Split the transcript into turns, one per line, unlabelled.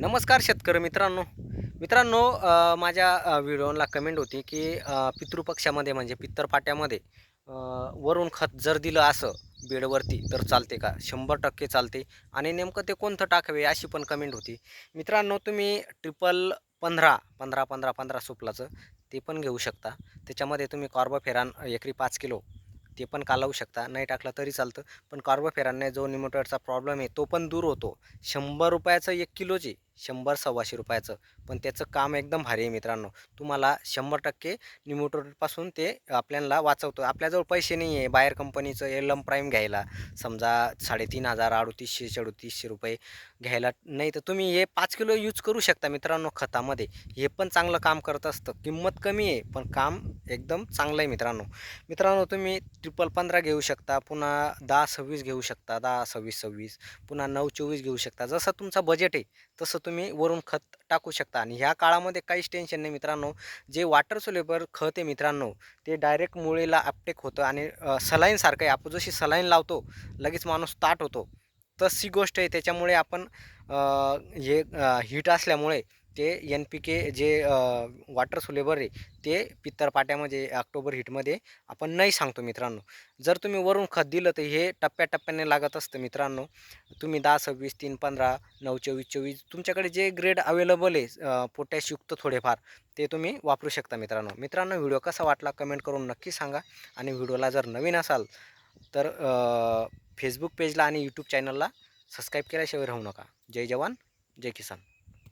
नमस्कार शेतकरी मित्रांनो. मित्रांनो माझ्या व्हिडिओला कमेंट होती की पितृपक्षामध्ये म्हणजे पित्तरपाट्यामध्ये वरून खत जर दिलं असं बेडवरती तर चालते का? शंभर टक्के चालते. आणि नेमकं ते कोणतं टाकावे अशी पण कमेंट होती. मित्रांनो तुम्ही ट्रिपल पंधरा पंधरा पंधरा पंधरा सुपलाचं ते पण घेऊ शकता. त्याच्यामध्ये तुम्ही कॉर्बोफेरान एकरी पाच किलो ते पण कालवू शकता. नाही टाकलं तरी चालतं. पण कार्बोफेरानने जो निमोटरचा प्रॉब्लेम आहे तो पण दूर होतो. शंभर रुपयाचं एक किलोची शंभर सव्वाशे रुपयाचं. पण त्याचं काम एकदम भारी आहे मित्रांनो. तुम्हाला शंभर टक्के निमोटरपासून ते आपल्याला वाचवतो. आपल्याजवळ पैसे नाही आहे. बाहेर कंपनीचं एलम प्राईम घ्यायला. समजा साडेतीन हजार अडतीसशे अडतीसशे रुपये घ्यायला नाही तर तुम्ही हे पाच किलो यूज करू शकता मित्रांनो खतामध्ये. हे पण चांगलं काम करत असतं. किंमत कमी आहे पण काम एकदम चांगलं आहे मित्रांनो. मित्रांनो तुम्ही ट्रिपल पंधरा घेऊ शकता पुन्हा दहा सव्वीस घेऊ शकता दहा सव्वीस सव्वीस पुन्हा नऊ चोवीस घेऊ शकता. जसं तुमचा बजेट आहे तसं तुम्ही वरून खत टाकू शकता. आणि ह्या काळामध्ये काहीच टेन्शन नाही मित्रांनो. जे वॉटर सोलेबर खत आहे मित्रांनो ते डायरेक्ट मुळीला अपटेक होतं आणि सलाईनसारखं आहे. आपण जशी सलाईन लावतो लगेच माणूस ताट होतो. तशी गोष्ट आहे. त्याच्यामुळे आपण हे हीट असल्यामुळे ते एन पी के जे वॉटर सोलेबर आहे ते पित्तरपाट्यामध्ये ऑक्टोबर हिटमध्ये आपण नाही सांगतो मित्रांनो. जर तुम्ही वरून खत दिलं तर हे टप्प्याटप्प्याने लागत असतं मित्रांनो. तुम्ही दहा सव्वीस तीन पंधरा नऊ चोवीस चोवीस तुमच्याकडे जे ग्रेड अवेलेबल आहे पोटॅशयुक्त थोडेफार ते तुम्ही वापरू शकता मित्रांनो. मित्रांनो व्हिडिओ कसा वाटला कमेंट करून नक्की सांगा आणि व्हिडिओला जर नवीन असाल तर फेसबुक पेजला आणि यूट्यूब चॅनलला सबस्क्राईब केल्याशिवाय राहू नका. जय जवान जय किसान.